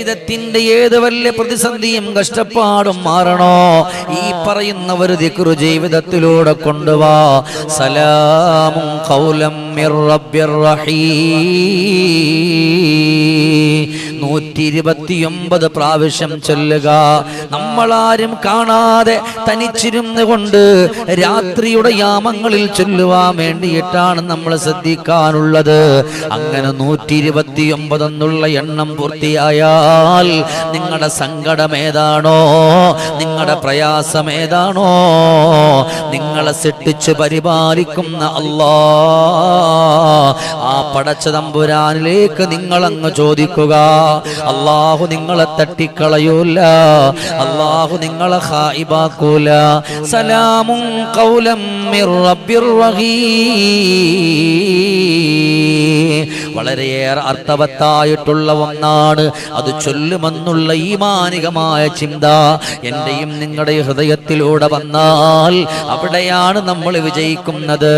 ജീവിതത്തിന്റെ ഏത് വല്ല പ്രതിസന്ധിയും കഷ്ടപ്പാടും മാറണോ? ഈ പറയുന്ന ഒരു ദിക്കുറു ജീവിതത്തിലൂടെ കൊണ്ടുവാ. സലാമും കൗലം റബ്ബിർ റഹീം. നൂറ്റി ഇരുപത്തിയൊമ്പത് പ്രാവശ്യം ചൊല്ലുക. നമ്മളാരും കാണാതെ തനിച്ചിരുന്നു കൊണ്ട് രാത്രിയുടെ യാമങ്ങളിൽ ചൊല്ലുവാൻ വേണ്ടിയിട്ടാണ് നമ്മൾ ശ്രദ്ധിക്കാനുള്ളത്. അങ്ങനെ നൂറ്റി ഇരുപത്തിയൊമ്പത് എന്നുള്ള എണ്ണം പൂർത്തിയായാൽ നിങ്ങളുടെ സങ്കടം ഏതാണോ? നിങ്ങളുടെ പ്രയാസം ഏതാണോ? നിങ്ങളെ സൃഷ്ടിച്ച് പരിപാലിക്കുന്ന അല്ലാ ആ പടച്ച തമ്പുരാനിലേക്ക് നിങ്ങൾ അങ്ങ് ചോദിക്കുക. അള്ളാഹു നിങ്ങളെ തട്ടിക്കളയൂല. അള്ളാഹു നിങ്ങളെ ഹായിബാക്കൂല. സലാമും കൗലം. വളരെയേറെ അർത്ഥവത്തായിട്ടുള്ള ഒന്നാണ്. അത് ചൊല്ലുമെന്നുള്ള ഈ മാനികമായ ചിന്ത എന്റെയും നിങ്ങളുടെ ഹൃദയത്തിലൂടെ വന്നാൽ അവിടെയാണ് നമ്മൾ വിജയിക്കുന്നത്.